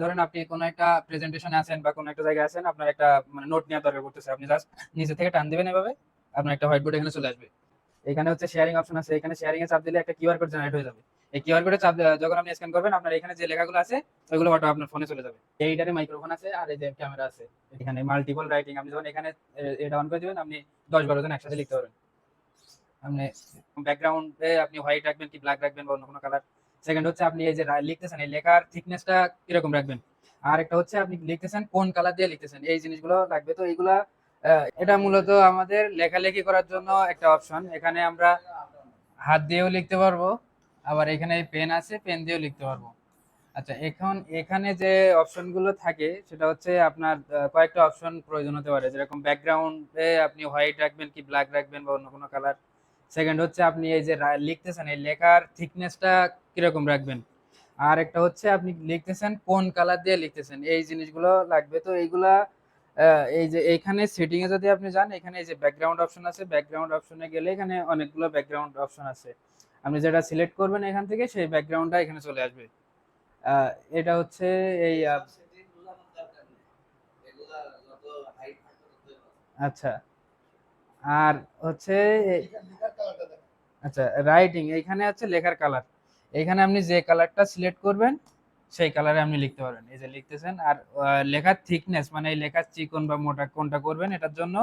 ধরেন আপনি কোনো একটা প্রেজেন্টেশনে আছেন বা কোনো একটা জায়গায় আছেন, আপনার একটা মানে নোট নেওয়া দরকার পড়তেছে। আপনি জাস্ট নিচে থেকে টান দিবেন এভাবে, আপনার একটা হোয়াইট বোর্ড এখানে চলে আসবে। এখানে হচ্ছে শেয়ারিং অপশন আছে। এখানে শেয়ারিং এ চাপ দিলে একটা কিউআর কোড জেনারেট হয়ে যাবে। এই কিউআর কোডে চাপ যখন আপনি স্ক্যান করবেন, আপনার এখানে যে লেখাগুলো আছে, ওইগুলো অটো আপনার ফোনে চলে যাবে। এইটারে মাইক্রোফোন আছে আর এই যে ক্যামেরা আছে। এখানে মাল্টিপল রাইটিং আপনি যখন এখানে এটা অন করে দিবেন, আপনি দশ বারো জন একসাথে লিখতে পারবেন। আপনি ব্যাকগ্রাউন্ডে আপনি হোয়াইট রাখবেন কি ব্ল্যাক রাখবেন বা অন্য কোনো কালার সেকেন্ড হচ্ছে আপনি এই যে লিখতেছেন, এই লেখার থিকনেসটা কীরকম রাখবেন? আর একটা হচ্ছে আপনি লিখতেছেন কোন কালার দিয়ে লিখতেছেন, এই জিনিসগুলো লাগবে। তো এইগুলা এটা মূলত আমাদের লেখালেখি করার জন্য একটা অপশন এখানে আমরা হাত দিয়েও লিখতে পারব, আবার এখানে পেন আছে পেন দিয়েও লিখতে পারব। আচ্ছা এখন এখানে যে অপশনগুলো থাকে, সেটা হচ্ছে আপনার কয়েকটা অপশন প্রয়োজন হতে পারে। যেরকম ব্যাকগ্রাউন্ডে আপনি হোয়াইট রাখবেন কি ব্ল্যাক রাখবেন বা অন্য কোনো কালার সেকেন্ড হচ্ছে আপনি এই যে লিখতেছেন এই লেখার থিকনেসটা কীরকম রাখবেন? আর একটা হচ্ছে আপনি লিখতেছেন কোন কালার দিয়ে লিখতেছেন এই জিনিসগুলো লাগবে। তো এইগুলা এই যে এইখানে সেটিং এ যদি আপনি যান এখানে এই যে ব্যাকগ্রাউন্ড অপশন আছে ব্যাকগ্রাউন্ড অপশনে গেলে এখানে অনেকগুলো ব্যাকগ্রাউন্ড অপশন আছে। আপনি যেটা সিলেক্ট করবেন এখান থেকে সেই ব্যাকগ্রাউন্ডটা এখানে চলে আসবে। এটা হচ্ছে এই আচ্ছা। আর হচ্ছে আচ্ছা রাইটিং এইখানে হচ্ছে লেখার কালার এইখানে আপনি যে কালারটা সিলেক্ট করবেন, সেই কালারে আপনি লিখতে পারবেন। এই যে লিখতেছেন, আর লেখার থিকনেস মানে এই লেখার চিকন বা মোটা কোনটা করবেন, এটার জন্য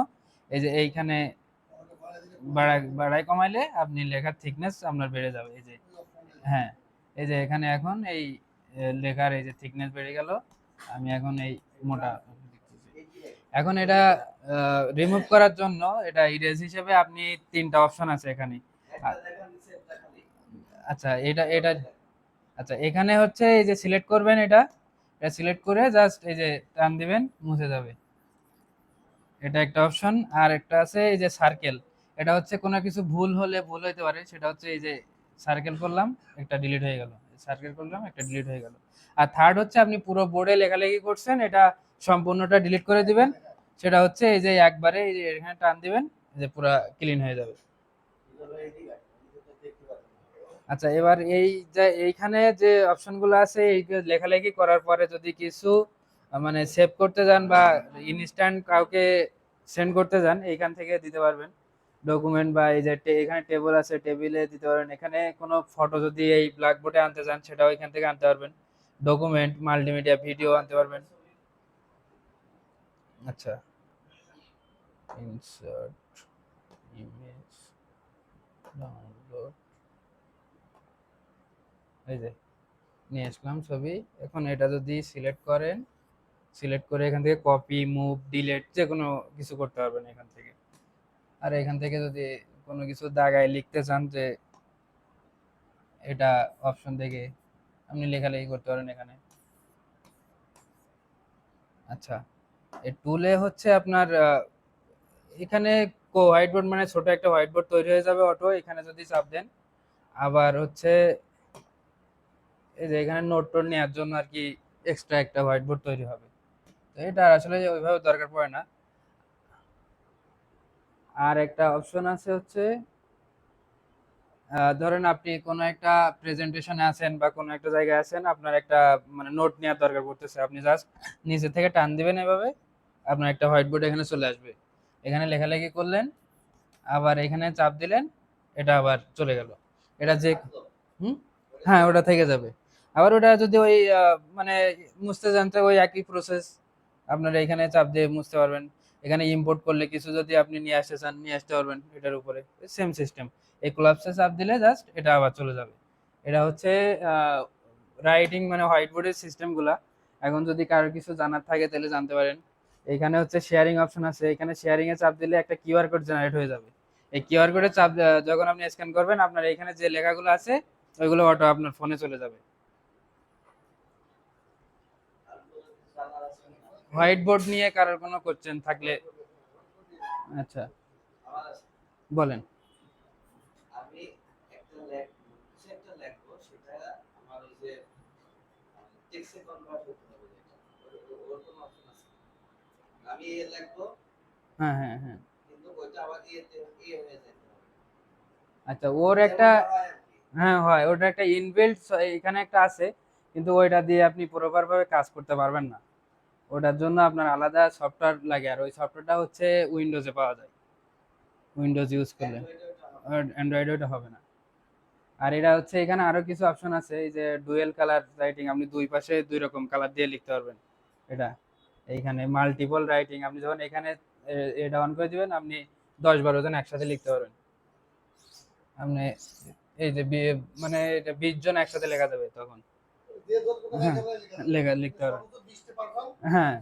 এই যে এইখানে বাড়াই বাড়াই কমাইলে আপনি লেখার থিকনেস আপনার বেড়ে যাবে। এই যে হ্যাঁ এই যে এখানে এখন এই লেখার এই যে থিকনেস বেড়ে গেল, আমি এখন এই মোটা এখন এটা রিমুভ করার জন্য এটা ইরেজ হিসেবে আপনি তিনটা অপশন আছে এখানে। আচ্ছা এটা এটা আচ্ছা এখানে হচ্ছে এই যে সিলেক্ট করবেন এটা এটা সিলেক্ট করে জাস্ট এই যে টান দিবেন, মুছে যাবে। এটা একটা অপশন আর একটা আছে এই যে সার্কেল এটা হচ্ছে কোনো কিছু ভুল হলে ভুল হইতে পারে, সেটা হচ্ছে এই যে সার্কেল করলাম, একটা ডিলিট হয়ে গেল। সার্কেল করলাম, একটা ডিলিট হয়ে গেল। আর থার্ড হচ্ছে আপনি পুরো বোর্ডে লেখালেখি করছেন, এটা সম্পূর্ণটা ডিলিট করে দিবেন। সেটা হচ্ছে এই যে একবারে এই যে এখানে টান দিবেন যে পুরো ক্লিন হয়ে যাবে। আচ্ছা এবার এই যে এইখানে যে অপশনগুলো আছে, এই লেখালেখি করার পরে যদি কিছু মানে সেভ করতে যান বা ইনস্ট্যান্ট কাউকে সেন্ড করতে যান, এইখান থেকে দিতে পারবেন। ডকুমেন্ট বা এই যে এখানে টেবিল আছে টেবিলে দিতে পারবেন। এখানে কোনো ফটো যদি এই ব্ল্যাকবোর্ডে আনতে চান সেটাও এখান থেকে আনতে পারবেন। ডকুমেন্ট মাল্টিমিডিয়া ভিডিও আনতে পারবেন। আচ্ছা। Insert image download. এই যে, নিয়ে আসলাম ছবি। এখন এটা যদি সিলেক্ট করেন, সিলেক্ট করে এখান থেকে কপি, মুভ, ডিলেট যে কোনো কিছু করতে পারবেন এখান থেকে। আর এখান থেকে যদি কোনো কিছু দাগায় লিখতে চান যে এটা অপশন থেকে আপনি লেখালেখি করতে পারেন এখানে। আচ্ছা। টুলে হচ্ছে আপনার এখানে হোয়াইট বোর্ড মানে ছোট একটা হোয়াইট বোর্ড তৈরি হয়ে যাবে অটো এখানে যদি চাপ দেন। আবার হচ্ছে, এই যে এখানে নোট টোট নেওয়ার জন্য আর কি এক্সট্রা একটা হোয়াইট বোর্ড তৈরি হবে। তো এটা আসলে ওইভাবে দরকার পড়ে না। আর একটা অপশন আছে হচ্ছে ধরেন আপনি কোনো একটা প্রেজেন্টেশনে আছেন বা কোনো একটা জায়গায় আছেন আপনার একটা মানে নোট নেওয়ার দরকার পড়তেছে। আপনি জাস্ট নিচে থেকে টান দিবেন এভাবে আপনার একটা হোয়াইট বোর্ড এখানে চলে আসবে। এখানে লেখালেখি করলেন আবার এখানে চাপ দিলেন এটা আবার চলে গেল। এটা যে হুম? হ্যাঁ ওটা থেকে যাবে। আবার ওটা যদি ওই মানে মুছতে জানতে ওই একই প্রসেস আপনারা এখানে চাপ দিয়ে মুছতে পারবেন। এখানে ইম্পোর্ট করলে কিছু যদি আপনি নিয়ে আসতে চান, নিয়ে আসতে পারবেন এটার উপরে। সেম সিস্টেম এই কোলাপসে চাপ দিলে জাস্ট এটা আবার চলে যাবে। এটা হচ্ছে রাইটিং মানে হোয়াইট বোর্ডের সিস্টেমগুলা এখন যদি কারোর কিছু জানার থাকে তাহলে জানতে পারেন। এখানে হচ্ছে শেয়ারিং অপশন আছে। এখানে শেয়ারিং এ চাপ দিলে একটা কিউআর কোড জেনারেট হয়ে যাবে। এই কিউআর কোডে চাপ যখন আপনি স্ক্যান করবেন, আপনার এখানে যে লেখাগুলো আছে, ওইগুলো অটো আপনার ফোনে চলে যাবে। হোয়াইট বোর্ড নিয়ে কারোর কোনো কোশ্চেন থাকলে আচ্ছা বলেন। আমি একটা একটা লেখবো সেটা আমার ওই যে টেক্সটে কনভার্ট করতে হবে ওর- ওর কোনো অপশন আছে? আমি এ লিখব হ্যাঁ হ্যাঁ হ্যাঁ। কিন্তু ওইটা আবার ইয়েতে যেতে আচ্ছা ওর একটা হয়। হ্যাঁ ওটা একটা ইনবিল্ট এখানে একটা আছে কিন্তু ওইটা দিয়ে আপনি প্রপার ভাবে কাজ করতে পারবেন না। ওটার জন্য আপনার আলাদা সফটওয়্যার লাগে। আর ওই সফটওয়্যারটা হচ্ছে উইন্ডোজে পাওয়া যায়। উইন্ডোজ ইউজ করলে। অ্যান্ড্রয়েড ওটা হবে না। আর এটা হচ্ছে এখানে আরও কিছু অপশন আছে। এই যে ডুয়েল কালার রাইটিং আপনি দুই পাশে দুই রকম কালার দিয়ে লিখতে পারবেন। এটা। এইখানে মাল্টিপল রাইটিং আপনি যখন এখানে এটা অন করে দিবেন, আপনি দশ বারো জন একসাথে লিখতে পারবেন। আপনি এই যে মানে এটা বিশ জন একসাথে লেখা যাবে তখন। লেখা, লিখতে পারবেন হ্যাঁ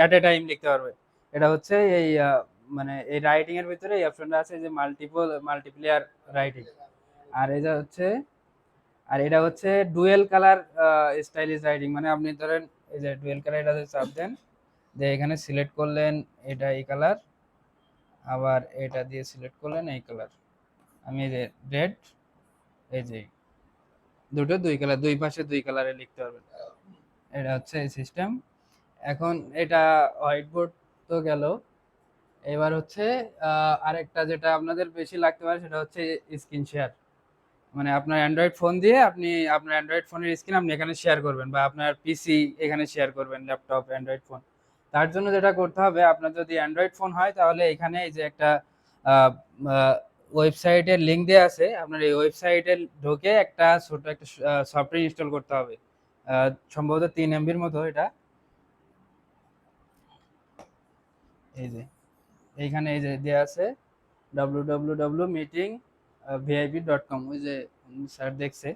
অ্যাট এ টাইম লিখতে পারবে। এটা হচ্ছে এই মানে এই রাইটিং ভিতরে এই অপশনটা আছে যে মাল্টিপল মাল্টিপ্লেয়ার রাইটিং আর এটা হচ্ছে, আর এটা হচ্ছে ডুয়েল কালার স্টাইলিশ রাইটিং মানে আপনি ধরেন এই যে ডুয়েল কালার এটা চাপ দেন যে এখানে সিলেক্ট করলেন এটা এই কালার আবার এটা দিয়ে সিলেক্ট করলেন এই কালার আমি এই যে রেড এই যে দুটো দুই কালার দুই পাশে দুই কালারে লিখতে পারবেন। এটা হচ্ছে এই সিস্টেম এখন এটা হোয়াইট বোর্ড তো গেল। এবার হচ্ছে আরেকটা যেটা আপনাদের বেশি লাগতে পারে সেটা হচ্ছে স্ক্রিন শেয়ার মানে আপনার অ্যান্ড্রয়েড ফোন দিয়ে আপনি, আপনার অ্যান্ড্রয়েড ফোনের স্ক্রিন আপনি এখানে শেয়ার করবেন বা আপনার পিসি এখানে শেয়ার করবেন ল্যাপটপ অ্যান্ড্রয়েড ফোন তার জন্য যেটা করতে হবে, আপনার যদি অ্যান্ড্রয়েড ফোন হয় তাহলে এখানে এই যে একটা ওয়েবসাইটের লিঙ্ক দেওয়া আছে। আপনার এই ওয়েবসাইটে ঢুকে একটা ছোট একটা সফটওয়্যার ইনস্টল করতে হবে। সম্ভবত তিন এমবির মতো এটা। এই যে, এইখানে এই যে দেওয়া আছে W W W meeting VIP dot com ওই যে স্যার দেখছে।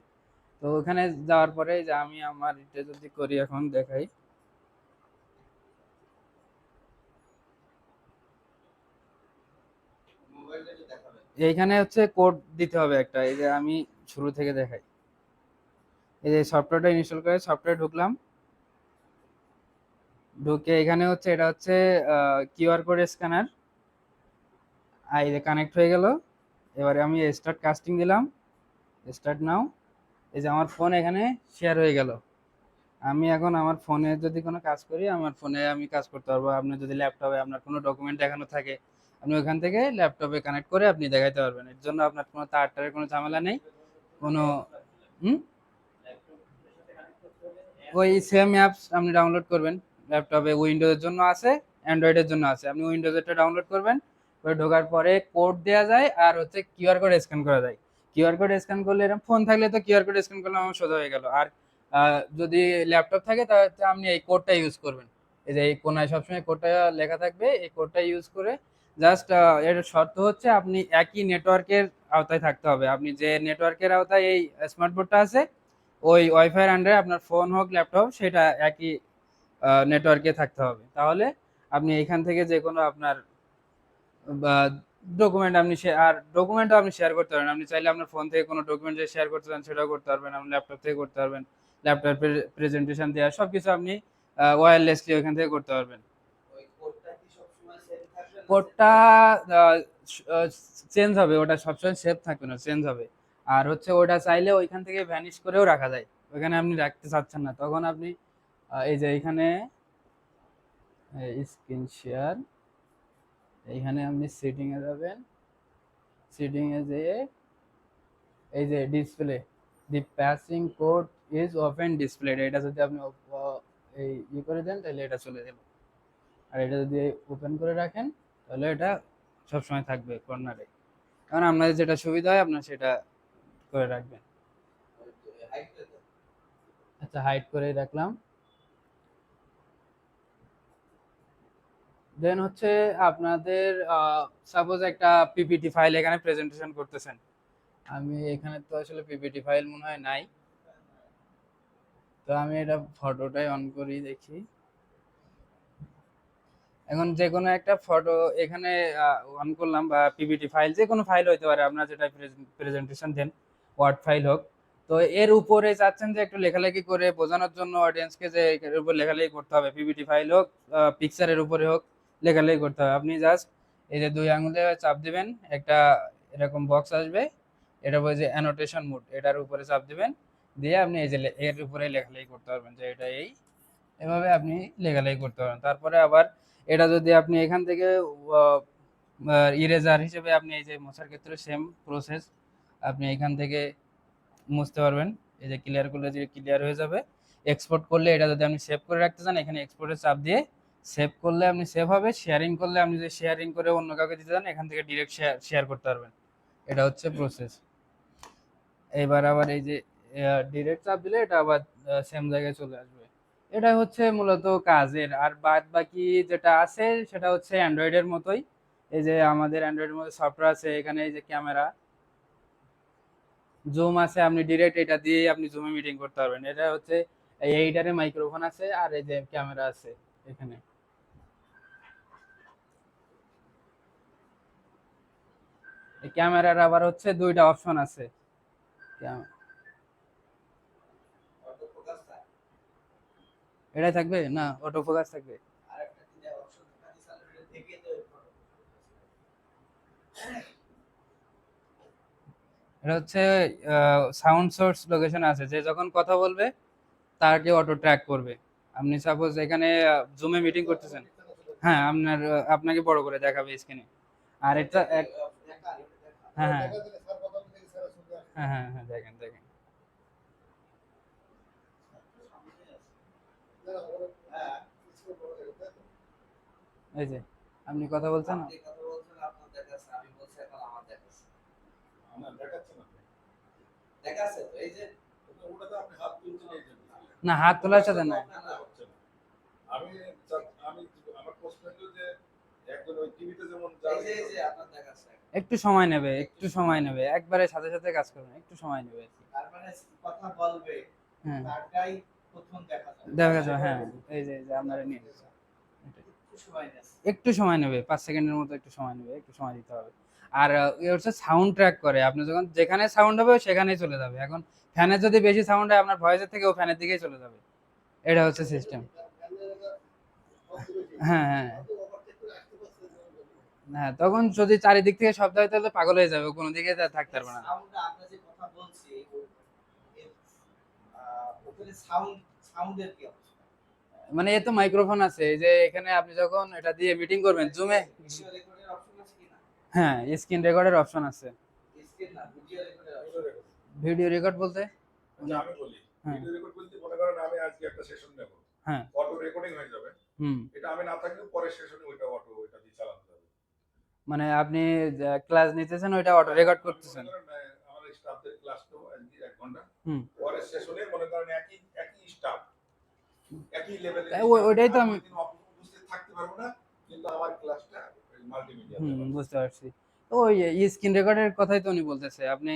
তো ওখানে যাওয়ার পরে যে আমি আমার এটা যদি করি এখন দেখাই। এইখানে হচ্ছে কোড দিতে হবে একটা। এই যে আমি শুরু থেকে দেখাই। এই যে সফটওয়্যারটা ইনস্টল করে সফটওয়্যার ঢুকলাম। ঢুকে এখানে হচ্ছে এটা হচ্ছে কিউআর কোড স্ক্যানার আর এই যে কানেক্ট হয়ে গেল। এবারে আমি স্টার্ট কাস্টিং দিলাম। স্টার্ট নাও এই যে আমার ফোন এখানে শেয়ার হয়ে গেল। আমি এখন আমার ফোনে যদি কোনো কাজ করি, আমার ফোনে আমি কাজ করতে পারব। আপনার যদি ল্যাপটপে আপনার কোনো ডকুমেন্ট দেখানো থাকে আপনি ওখান থেকে ল্যাপটপে কানেক্ট করে আপনি দেখাইতে পারবেন। এর জন্য আপনার কোনো তার টারের কোনো ঝামেলা নেই। কোনো, হুম? ওই সেম অ্যাপস আপনি ডাউনলোড করবেন। ল্যাপটপে উইন্ডোজের জন্য আছে অ্যান্ড্রয়েডের জন্য আছে। আপনি উইন্ডোজেরটা ডাউনলোড করবেন করে ঢোকার পরে কোড দেওয়া যায় আর হচ্ছে কিউআর কোড স্ক্যান করা যায়। কিউআর কোড স্ক্যান করলে এরকম ফোন থাকলে তো কিউআর কোড স্ক্যান করলে আমার সোজা হয়ে গেল। আর যদি ল্যাপটপ থাকে তাহলে আপনি এই কোডটা ইউজ করবেন। এই যে এই কোনায় সবসময় কোডটা লেখা থাকবে, এই কোডটা ইউজ করে জাস্ট এর শর্ত হচ্ছে আপনি একই নেটওয়ার্কের আওতায় থাকতে হবে। আপনি যে নেটওয়ার্কের আওতায় এই স্মার্ট বোর্ডটা আছে, ওই ওয়াইফাইয়ের আন্ডারে আপনার ফোন হোক ল্যাপটপ সেটা একই নেটওয়ার্কে থাকতে হবে। তাহলে আপনি এখান থেকে যে কোনো আপনার ডকুমেন্ট আপনি আর ডকুমেন্টও আপনি শেয়ার করতে পারবেন আপনি চাইলে আপনার ফোন থেকে কোনো ডকুমেন্ট যে শেয়ার করতে চান, সেটাও করতে পারবেন। আপনি ল্যাপটপ থেকে করতে পারবেন। ল্যাপটপ প্রেজেন্টেশন দেওয়া সব কিছু আপনি ওয়্যারলেসলি ওখান থেকে করতে পারবেন ওই কোডটা কি সবসময় সেম থাকবে না কোডটা চেঞ্জ হবে, ওটা সবসময় সেভ থাকবে না চেঞ্জ হবে। আর হচ্ছে ওটা চাইলে ওইখান থেকে ভ্যানিশ করেও রাখা যায়। ওইখানে আপনি রাখতে চাচ্ছেন না। তখন আপনি এই যে এইখানে স্ক্রিন শেয়ার এইখানে আপনি সেটিং এ যাবেন। সেটিং এ যেয়ে, এই যে display the passing code is open display এটা যদি আপনি এই ই করে দেন, তাহলে এটা চলে যাবে আর এটা যদি ওপেন করে রাখেন তাহলে এটা সবসময় থাকবে কর্নারে। কারণ আপনাদের যেটা সুবিধা হয়, আপনার সেটা করে রাখবেন। হাইট। আচ্ছা হাইড করে রাখলাম। দেন হচ্ছে আপনাদের সাপোজ একটা পিপিটি ফাইল এখানে প্রেজেন্টেশন করতেছেন। আমি এখানে তো আসলে পিপিটি ফাইল মনে হয় নাই। তো আমি এটা ফটোটাই অন করি, দেখি। এখন যে কোনো একটা ফটো এখানে অন করলাম বা পিপিটি ফাইল যে কোনো ফাইল হইতে পারে, আপনার যেটা প্রেজেন্টেশন দেন ওয়ার্ড ফাইল হোক। তো এর উপরে চাচ্ছেন যে একটু লেখালেখি করে বোঝানোর জন্য অডিয়েন্সকে যে এর উপর লেখালেখি করতে হবে। পিপিটি ফাইল হোক পিকচারের উপরে হোক, লেখালেখি করতে হবে। আপনি জাস্ট এই যে দুই আঙুলে চাপ দিবেন, একটা এরকম বক্স আসবে, এটা বলে যে অ্যানোটেশন মোড এটার উপরে চাপ দিবেন, দিয়ে আপনি এই যে এর উপরে লেখালেখি করতে পারবেন যে এটা এই। এভাবে আপনি লেখালেখি করতে পারবেন। তারপরে আবার এটা যদি আপনি এখান থেকে ইরেজার হিসেবে আপনি এই যে মোছার ক্ষেত্রে সেম প্রসেস আপনি এখান থেকে মুছতে পারবেন। এই যে ক্লিয়ার করলে যে ক্লিয়ার হয়ে যাবে। এক্সপোর্ট করলে এটা যদি আপনি সেভ করে রাখতে চান, এখানে এক্সপোর্টের চাপ দিয়ে সেভ করলে আপনি সেভ হবে শেয়ারিং করলে আপনি যদি শেয়ারিং করে অন্য কাউকে দিতে চান, এখান থেকে ডিরেক্ট শেয়ার শেয়ার করতে পারবেন। এটা হচ্ছে প্রসেস এবার আবার এই যে ডিরেক্ট চাপ দিলে এটা আবার সেম জায়গায় চলে আসবে। এটা হচ্ছে মূলত কাজের। আর বাদ বাকি যেটা আছে, সেটা হচ্ছে অ্যান্ড্রয়েডের মতোই। এই যে আমাদের অ্যান্ড্রয়েডের মধ্যে সফটওয়্যার আছে, এখানে এই যে ক্যামেরা। জুম আছে, আপনি ডিরেক্ট এটা দিয়ে আপনি জুমে মিটিং করতে পারবেন। এটা হচ্ছে, এই এইটারে মাইক্রোফোন আছে, আর এই যে ক্যামেরা আছে এখানে। ক্যামেরার আবার হচ্ছে দুইটা অপশন আছে। ক্যাম- অটো ফোকাস এটাই থাকবে? না অটো ফোকাস থাকবে এটা হচ্ছে সাউন্ড সোর্স লোকেশন আছে। যে যখন কথা বলবে তার তাকে অটো ট্র্যাক করবে। আপনি সাপোজ এখানে জুমে মিটিং করতেছেন। হ্যাঁ আপনার আপনাকে বড় করে দেখাবে স্ক্রিনে আর এটা হ্যাঁ হ্যাঁ। হ্যাঁ হ্যাঁ হ্যাঁ দেখেন দেখেন হ্যাঁ এই যে আপনি কথা বলছেন? আপনি কথা বলছেন আপনার দেখাচ্ছে আমি বলছি এখন আমার দেখাচ্ছে। আমার দেখাচ্ছে না দেখাচ্ছে তো এই যে কিন্তু ওটাতে আপনি হাত তুলছেন এই জন্য। না হাত তোলার সাথে না। আমি আমি আমার প্রশ্ন হলো যে একজন ওই টিভিতে যেমন এই যে আপনার দেখাচ্ছে। একটু সময় নেবে একটু সময় নেবে। একবারে সাথে সাথে কাজ করবেন একটু সময় নেবে। তার মানে কথা বলবে হ্যাঁ। তারটাই প্রথম দেখা যাবে দেখা যাবে হ্যাঁ। এই যে এই যে আপনারা নিয়ে। একটু সময় নেবে পাঁচ সেকেন্ডের মতো একটু সময় নেবে একটু সময় দিতে হবে। আর হচ্ছে সাউন্ড ট্র্যাক করে। আপনি যখন যেখানে সাউন্ড হবে সেখানেই চলে যাবে। এখন ফ্যানের যদি বেশি সাউন্ড হয় আপনার ভয়েসের থেকে ও ফ্যানের দিকেই চলে যাবে। এটা হচ্ছে সিস্টেম হ্যাঁ হ্যাঁ। হ্যাঁ তখন যদি চারিদিক থেকে শব্দ হয় তাহলে পাগল হয়ে যাবে। কোনো দিকে থাকতে পারবে না। সাউন্ড সাউন্ডের কি অবস্থা? মানে এ তো মাইক্রোফোন আছে যে এখানে আপনি যখন এটা দিয়ে মিটিং করবেন জুমে ভিডিও রেকর্ডের অপশন আছে কিনা? হ্যাঁ স্ক্রিন রেকর্ডের অপশন আছে। Video record. বলতে? আমি বলি হ্যাঁ। ভিডিও রেকর্ড বলতে মনে করেন আমি আজকে একটা সেশন নেব। হ্যাঁ। অটো রেকর্ডিং হয়ে যাবে। হুম। এটা আমি না থাকলেও পরের সেশনে ওইটা অটো ওইটা দিয়ে চালানো যাবে। মানে আপনি ক্লাস নিতেছেন ওইটা অটো রেকর্ড করতেছেন। মনে আমাদের স্টাফদের ক্লাস তো আজকে এক ঘণ্টা। হুম। পরের সেশনে মনে করেন একই একই স্টাফ একই ওইটাই তো আমি- উপস্থিত থাকতে পারব না কিন্তু আমার ক্লাসটা মাল্টিমিডিয়া হুম বুঝতে পারছি। তো ওই স্ক্রিন রেকর্ডের কথাই তো উনি বলতেছে আপনি